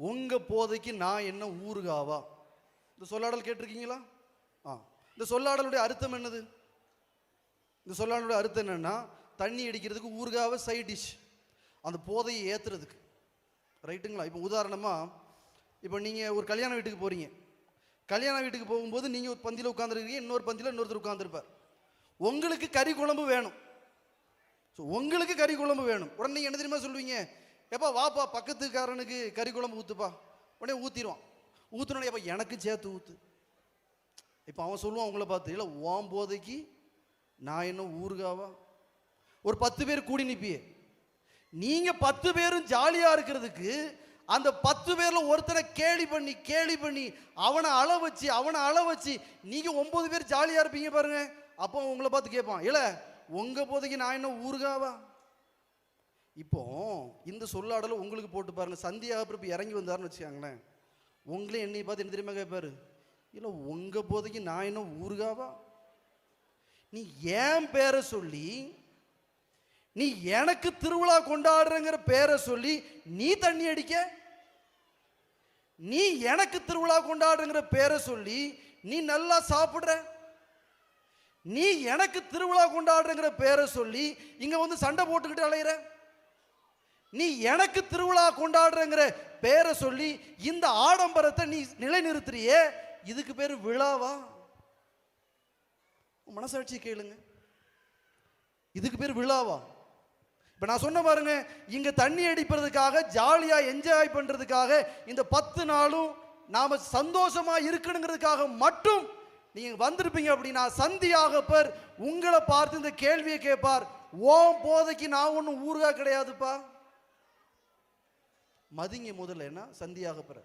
உங்கள் போதைக்கு நான் என்ன ஊறுகாவா? இந்த சொல்லாடல் கேட்டிருக்கீங்களா? ஆ. இந்த சொல்லாடலுடைய அர்த்தம் என்னது? இந்த சொல்லாடலுடைய அர்த்தம் என்னென்னா தண்ணி அடிக்கிறதுக்கு ஊறுகாவை சைட் டிஷ் அந்த போதையை ஏற்றுறதுக்கு ரைட்டுங்களா? இப்போ உதாரணமாக இப்போ நீங்கள் ஒரு கல்யாண வீட்டுக்கு போகிறீங்க கல்யாண வீட்டுக்கு போகும்போது நீங்கள் ஒரு பந்தியில் உட்காந்துருக்கீங்க இன்னொரு பந்தியில் இன்னொருத்தர் உட்காந்துருப்பார் உங்களுக்கு கறி குழம்பு வேணும். ஸோ உங்களுக்கு கறி குழம்பு வேணும். உடனே என்ன தெரியுமா சொல்லுவீங்க எப்போ வாப்பா பக்கத்துக்காரனுக்கு கறி குழம்பு ஊற்றுப்பா உடனே ஊற்றிடுவான் ஊத்துனோடனே எப்போ எனக்கு சேர்த்து ஊற்று இப்போ அவன் சொல்லுவான் அவங்கள பார்த்து இல்லை ஓம் போதைக்கு நான் என்ன ஊருகாவா ஒரு பத்து பேர் கூடி நிற்பியே நீங்கள் பத்து பேரும் ஜாலியாக இருக்கிறதுக்கு அந்த பத்து பேரில் ஒருத்தனை கேலி பண்ணி கேலி பண்ணி அவனை அள வச்சு அவனை அள வச்சு நீங்கள் ஒம்பது பேர் ஜாலியாக இருப்பீங்க பாருங்கள் அப்போ உங்களை பார்த்து கேட்பான் இல்லை உங்கள் போதைக்கு நான் என்ன ஊருகாவா இப்போ இந்த சொல்லாடலை உங்களுக்கு போட்டு பாருங்க. சந்தியாக பிறப்பு இறங்கி வந்தாருன்னு வச்சுக்காங்களேன். உங்களே என்னை பார்த்து என்ன தெரியுமா கேட்பாரு இல்லை உங்க போதைக்கு நான் என்ன ஊருகாவா நீ ஏன் பேரை சொல்லி நீ எனக்கு திருவிழா கொண்டாடுறங்கிற பேரை சொல்லி நீ தண்ணி அடிக்க? நீ எனக்கு திருவிழா கொண்டாடுறங்கிற பேரை சொல்லி நீ நல்லா சாப்பிட்ற? நீ எனக்கு திருவிழா கொண்டாடுறங்கிற பேரை சொல்லி இங்கே வந்து சண்டை போட்டுக்கிட்டு அலையிற? நீ எனக்கு திருவிழா கொண்டாடுறங்கிற பேரை சொல்லி இந்த ஆடம்பரத்தை நீ நிலைநிறுத்துறியே? இதுக்கு பேர் விழாவா? மனசாட்சி கேளுங்க. இதுக்கு பேர் விழாவா? இப்போ நான் சொன்ன பாருங்க இங்க தண்ணி அடிப்பதற்காக ஜாலியா என்ஜாய் பண்றதுக்காக இந்த பத்து நாளும் நாம சந்தோஷமா இருக்கணுங்கிறதுக்காக மட்டும் நீங்க வந்திருப்பீங்க அப்படின்னா சந்தியாகப்பர் உங்களை பார்த்து இந்த கேள்வியை கேட்பார். ஓம் போதைக்கு நான் ஒன்றும் ஊறுகா கிடையாதுப்பா. மதிங்க முதல்ல என்ன சந்தியாகப்பர்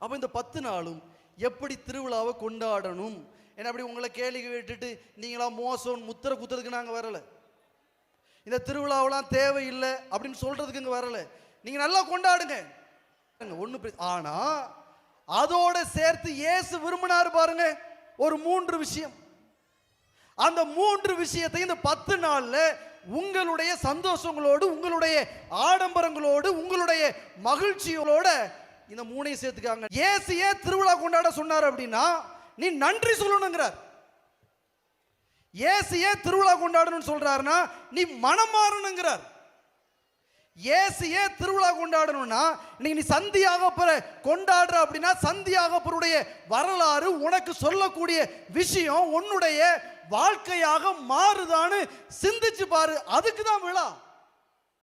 அப்போ இந்த பத்து நாளும் எப்படி திருவிழாவை கொண்டாடணும்? ஏன்னா அப்படி உங்களை கேள்வி விட்டுட்டு நீங்களா மோசம் முத்திர குத்துறதுக்கு நாங்கள் வரலை. இந்த திருவிழாவெல்லாம் தேவையில்லை அப்படின்னு சொல்கிறதுக்கு இங்கே வரலை. நீங்கள் நல்லா கொண்டாடுங்க. ஒன்று ஆனால் அதோட சேர்த்து இயேசு விரும்பினார் பாருங்க ஒரு மூன்று விஷயம். அந்த மூன்று விஷயத்தை இந்த பத்து நாளில் உங்களுடைய சந்தோஷங்களோடு உங்களுடைய ஆடம்பரங்களோடு உங்களுடைய மகிழ்ச்சிகளோட இந்த மூணையும் சேர்த்துக்காங்க. இயேசு ஏன் திருவிழா கொண்டாட சொன்னார் அப்படின்னா நீ நன்றி சொல்லணுங்கிறார். இயேசு ஏன் திருவிழா கொண்டாடணும்னு சொல்றாருன்னா நீ மனம் மாறணுங்கிறார். இயேசு ஏன் திருவிழா கொண்டாடணும்னா நீ நீ சந்தியாகப்பரை கொண்டாடுற அப்படின்னா சந்தியாகப்பருடைய வரலாறு உனக்கு சொல்லக்கூடிய விஷயம் உன்னுடைய வாழ்க்கையாக மாறுதான்னு சிந்திச்சு பாரு அதுக்கு தான் விழா.